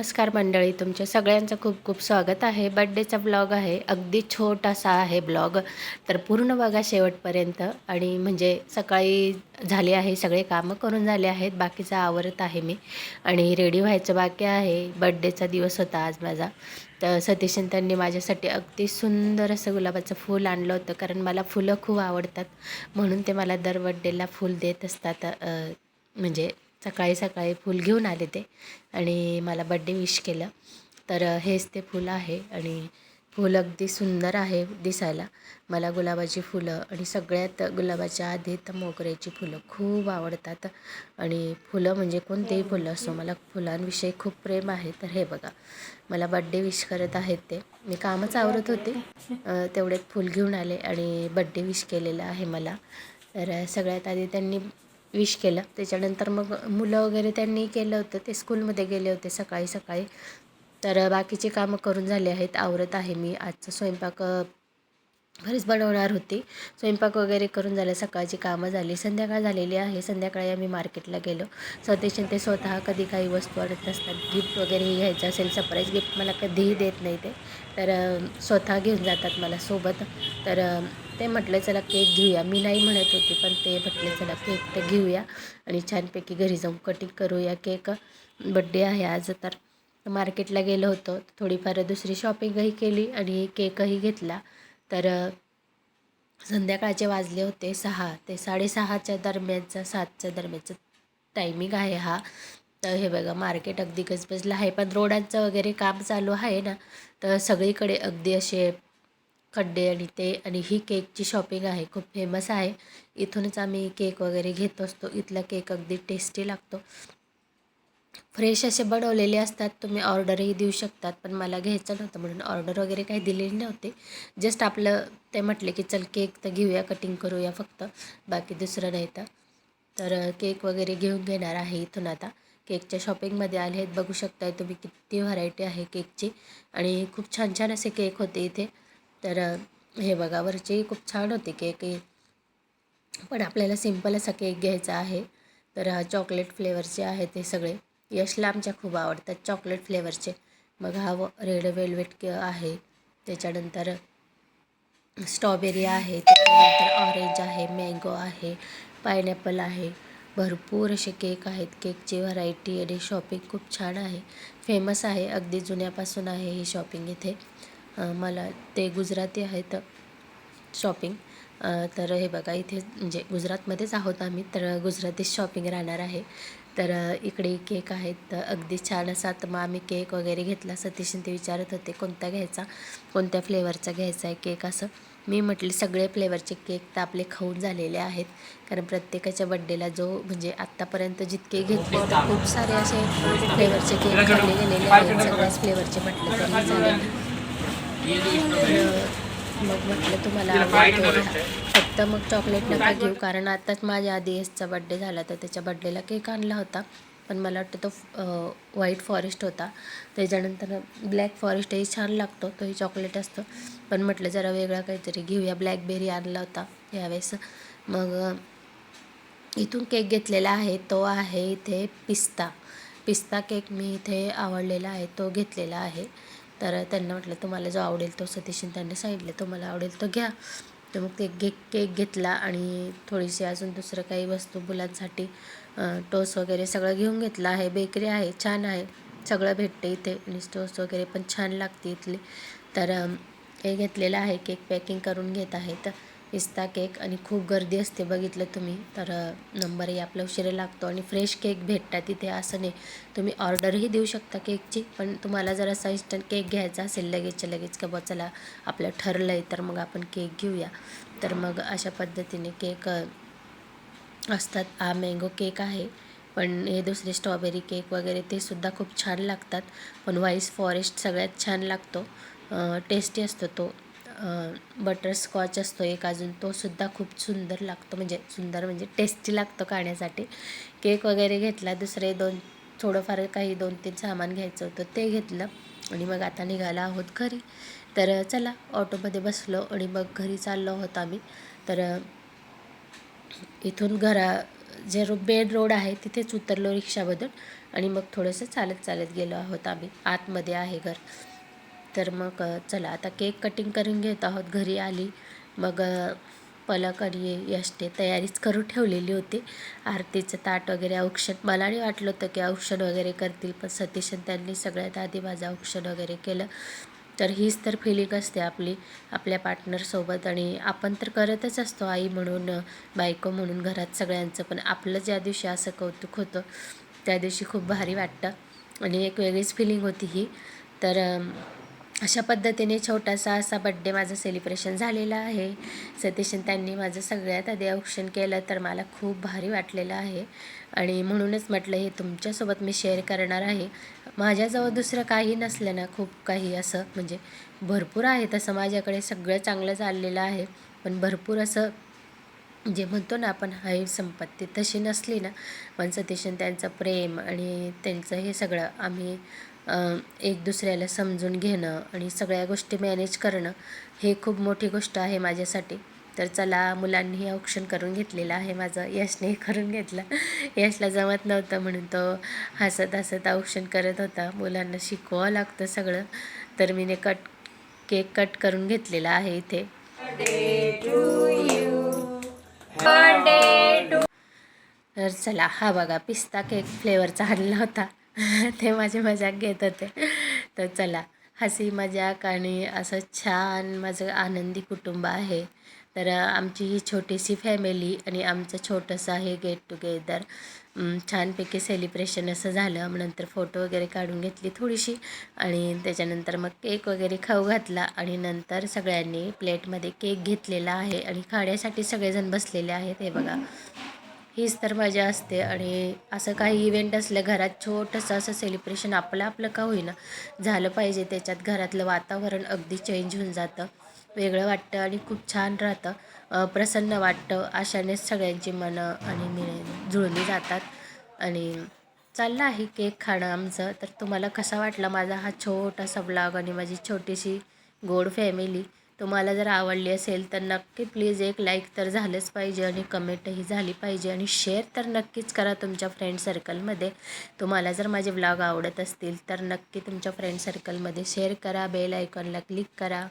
नमस्कार मंडळी तुमच्या सगळ्यांचं खूप खूप स्वागत आहे. बड्डेचा ब्लॉग आहे अगदी छोटासा आहे ब्लॉग तर पूर्ण बघा शेवटपर्यंत. आणि म्हणजे सकाळी झाले आहे सगळे कामं करून झाले आहेत बाकीचं आवरत आहे मी. आणि रेडी व्हायचं बाकी आहे. बड्डेचा दिवस होता आज माझा. तर सतीशन त्यांनी माझ्यासाठी अगदी सुंदर असं गुलाबाचं फूल आणलं होतं कारण मला फुलं खूप आवडतात. म्हणून ते मला दर बड्डेला फूल देत असतात. म्हणजे सकाळी सकाळी फूल घेऊन आले ते आणि मला बड्डे विश केलं. तर हेच ते फूल आहे आणि फूल अगदी सुंदर आहे दिसायला. मला गुलाबाची फुलं आणि सगळ्यात गुलाबाच्या आधी तर मोगऱ्याची फुलं खूप आवडतात आणि फुलं म्हणजे कोणतेही फुलं असो मला फुलांविषयी खूप प्रेम आहे. तर हे बघा मला बड्डे विश करत आहेत ते. मी कामच आवरत होते. तेवढे फूल घेऊन आले आणि बड्डे विश केलेलं आहे मला. तर सगळ्यात आधी त्यांनी विश केलं. त्याच्यानंतर मग मुलं वगैरे त्यांनी केलं होतं. ते स्कूलमध्ये गेले होते सकाळी सकाळी. तर बाकीचे कामं करून झाले आहेत. आवरत आहे मी. आजचा स्वयंपाक घरीच बनवणार होती. स्वयंपाक वगैरे करून झालं. सकाळची कामं झाली. संध्याकाळ झालेली आहे. संध्याकाळी आम्ही मार्केटला गेलो. स्वतःचे ते स्वतः कधी काही वस्तू आणत नसतात. गिफ्ट वगैरे घ्यायचं असेल सरप्राईज गिफ्ट मला कधीही देत नाही ते. तर स्वतः घेऊन जातात मला सोबत. तर ते म्हटलं चला केक घेऊया. मी नाही म्हणत होती पण ते म्हटले चला केक तर घेऊया आणि छानपैकी घरी जाऊन कटिंग करूया केक. बड्डे आहे आज तर मार्केटला गेलो होतो. थोडीफार दुसरी शॉपिंगही केली आणि केकही घेतला. तर संध्याकाळचे वाजले होते सहा. ते साडेसहाच्या दरम्यानचा सातच्या दरम्यानचा टायमिंग आहे हा. तर हे बघा मार्केट अगदी गजबजलं आहे. पण रोडांचं वगैरे काम चालू आहे ना तर सगळीकडे अगदी असे खड्डे आणि ते आणि ही केकची शॉपिंग आहे खूप फेमस आहे. इथूनच आम्ही केक वगैरे घेत असतो. इथला केक अगदी टेस्टी लागतो. फ्रेश असे बनवलेले असतात. तुम्ही ऑर्डरही देऊ शकतात पण मला घ्यायचं नव्हतं म्हणून ऑर्डर वगैरे काही दिलेली नव्हती. जस्ट आपलं ते म्हटले की चल केक तर घेऊया कटिंग करूया फक्त. बाकी दुसरं नाही तर. तर केक वगैरे घेऊन घेणार आहे इथून आता. केकच्या शॉपिंगमध्ये आले आहेत. बघू शकताय तुम्ही किती व्हरायटी आहे केकची. आणि खूप छान छान असे केक होते इथे. तर हे बघा वरची खूप छान होती केक पण आपल्याला सिंपल असा केक घ्यायचा आहे. तर हा चॉकलेट फ्लेवरचे आहेत ते सगळे. यशला आमच्या खूप आवडतात चॉकलेट फ्लेवरचे मग हा व रेड वेल्वेट के आहे. त्याच्यानंतर स्ट्रॉबेरी आहे. त्याच्यानंतर ऑरेंज आहे मँगो आहे पायनॅपल आहे. भरपूर असे केक आहेत. केकची व्हरायटी आणि शॉपिंग खूप छान आहे. फेमस आहे अगदी जुन्यापासून आहे ही शॉपिंग इथे. मला ते गुजराती आहेत शॉपिंग तर हे बघा इथे म्हणजे गुजरातमध्येच आहोत आम्ही तर गुजराती शॉपिंग राहणार आहे. तर इकडे केक आहेत तर अगदी छान असा तर मग आम्ही केक वगैरे घेतला. सतीशन ते विचारत होते कोणता घ्यायचा? कोणत्या फ्लेवरचा घ्यायचा आहे केक असं? मी म्हटले सगळे फ्लेवरचे केक तर आपले खाऊन झालेले आहेत. कारण प्रत्येकाच्या बड्डेला जो म्हणजे आत्तापर्यंत जितके घेतले तर खूप सारे असे फ्लेवरचे केक खाल्ले गेलेले आहेत. सगळ्याच फ्लेवरचे म्हटलं तरी चालेल. मग म्हटलं तुम्हाला आवडतो? फक्त मग चॉकलेट नका घेऊ कारण आताच माझ्या आधी एसचा बड्डे झाला तर त्याच्या बड्डेला केक आणला होता. पण मला वाटतं तो व्हाईट फॉरेस्ट होता. त्याच्यानंतर ब्लॅक फॉरेस्टही छान लागतो तोही चॉकलेट असतो. पण म्हटलं जरा वेगळा काहीतरी घेऊया. ब्लॅकबेरी आणला होता यावेळेस. मग इथून केक घेतलेला आहे तो आहे इथे पिस्ता. पिस्ता केक मी इथे आवडलेला आहे तो घेतलेला आहे. तर त्यांना म्हटलं तुम्हाला जो आवडेल तो सतीशीन त्यांनी सांगितलं तुम्हाला आवडेल तो घ्या. तर मग ते केक केक घेतला आणि थोडीशी अजून दुसरं काही वस्तू मुलांसाठी टोस वगैरे सगळं घेऊन घेतलं आहे. बेकरी आहे छान आहे. सगळं भेटते इथे आणि टोस वगैरे पण छान लागते इथली. तर हे घेतलेलं आहे केक पॅकिंग करून घेत आहेत. पिस्ता केक आणि खूप गर्दी असते बघितलं तुम्ही. तर नंबरही आपला उशिरा लागतो आणि फ्रेश केक भेटतात तिथे असं नाही. तुम्ही ऑर्डरही देऊ शकता केकची पण तुम्हाला जर असा इन्स्टंट केक घ्यायचा असेल लगेचच्या लगेच का बा चला आपलं ठरलं आहे तर मग आपण केक घेऊया. तर मग अशा पद्धतीने केक असतात. हा मँगो केक आहे पण हे दुसरे स्ट्रॉबेरी केक वगैरे ते सुद्धा खूप छान लागतात. पण व्हाईस फॉरेस्ट सगळ्यात छान लागतो. टेस्टी असतो तो. बटरस्कॉच असतो एक अजून तो सुद्धा खूप सुंदर लागतो. म्हणजे सुंदर म्हणजे टेस्टी लागतो खाण्यासाठी. केक वगैरे घेतला दुसरे दोन थोडंफार काही दोन तीन सामान घ्यायचं होतं ते घेतलं. आणि मग आता निघाला आहोत घरी. तर चला ऑटोमध्ये बसलो आणि मग घरी चाललो आहोत आम्ही. तर इथून घरा जे रो बेड रोड आहे तिथेच उतरलो रिक्षामधून. आणि मग थोडंसं चालत चालत गेलो आहोत आम्ही. आतमध्ये आहे घर. तर मग चला आता केक कटिंग करून घेत आहोत. घरी आली. मग पलक आणि यशने तयारीच करून ठेवलेली होती. आरतीचं ताट वगैरे औक्षण. मला नाही वाटलं होतं की औक्षण वगैरे करतील पण सतीशन त्यांनी सगळ्यात आधी माझं औक्षण वगैरे केलं. तर हीच तर फिलिंग असते आपली आपल्या पार्टनरसोबत आणि आपण तर करतच असतो आई म्हणून बायको म्हणून घरात सगळ्यांचं. पण आपलं ज्या दिवशी असं कौतुक होतं. त्या दिवशी खूप भारी वाटतं. आणि एक वेगळीच फिलिंग होती ही. तर अशा पद्धतीने छोटासा असा बड्डे माझं सेलिब्रेशन झालेलं आहे. सतीशन त्यांनी माझं सगळ्यात आधी औक्षण केलं तर मला खूप भारी वाटलेलं आहे. आणि म्हणूनच म्हटलं हे तुमच्यासोबत मी शेअर करणार आहे. माझ्याजवळ दुसरं काही नसलं ना खूप काही असं म्हणजे भरपूर आहे तसं माझ्याकडे सगळं चांगलं चाललेलं आहे. पण भरपूर असं जे म्हणतो ना आपण हाय संपत्ती तशी नसली ना पण सतीशन त्यांचं प्रेम आणि त्यांचं हे सगळं आम्ही एक दुसऱ्याला समजून घेणं आणि सगळ्या गोष्टी मॅनेज करणं हे खूप मोठी गोष्ट आहे माझ्यासाठी. तर चला मुलांनीही औक्षण करून घेतलेलं आहे माझं. यशने करून घेतलं. यशला जमत नव्हतं म्हणून तो हसत हसत औक्षण करत होता. मुलांना शिकवावं लागतं सगळं. तर मीने कट केक कट करून घेतलेला आहे इथे. तर चला हा बघा पिस्ता केक फ्लेवरचा आणला होता. ते माझी मजाक घेत होते. तर चला हसी मजाक आणि असं छान माझं आनंदी कुटुंब आहे. तर आमची ही छोटीशी फॅमिली आणि आमचं छोटंसं हे गेट टुगेदर छानपैकी सेलिब्रेशन असं झालं. मग नंतर फोटो वगैरे काढून घेतली थोडीशी आणि त्याच्यानंतर मग केक वगैरे खाऊ घातला आणि नंतर सगळ्यांनी प्लेटमध्ये केक घेतलेला आहे आणि खाण्यासाठी सगळेजण बसलेले आहेत. हे बघा. हीच तर मजा असते. आणि असं काही इव्हेंट असलं घरात छोटंसं असं सेलिब्रेशन आपलं आपलं का होईना झालं पाहिजे. त्याच्यात घरातलं वातावरण अगदी चेंज होऊन जातं. वेगळं वाटतं आणि खूप छान राहतं. प्रसन्न वाटतं. अशानेच सगळ्यांची मनं आणि मिळे जुळली जातात. आणि चाललं आहे केक खाणं आमचं. तर तुम्हाला कसा वाटला माझा हा छोटासा ब्लॉग आणि माझी छोटीशी गोड फॅमिली तुम्हाला जर आवडली असेल तर नक्की प्लीज एक लाईक तर झालंच पाहिजे आणि कमेंटही झाली पाहिजे आणि शेअर तर नक्कीच करा तुमच्या फ्रेंड सर्कलमध्ये. तुम्हाला जर माझे ब्लॉग आवडत असतील तर नक्की तुमच्या फ्रेंड सर्कलमध्ये शेअर करा बेल आयकॉनला क्लिक करा.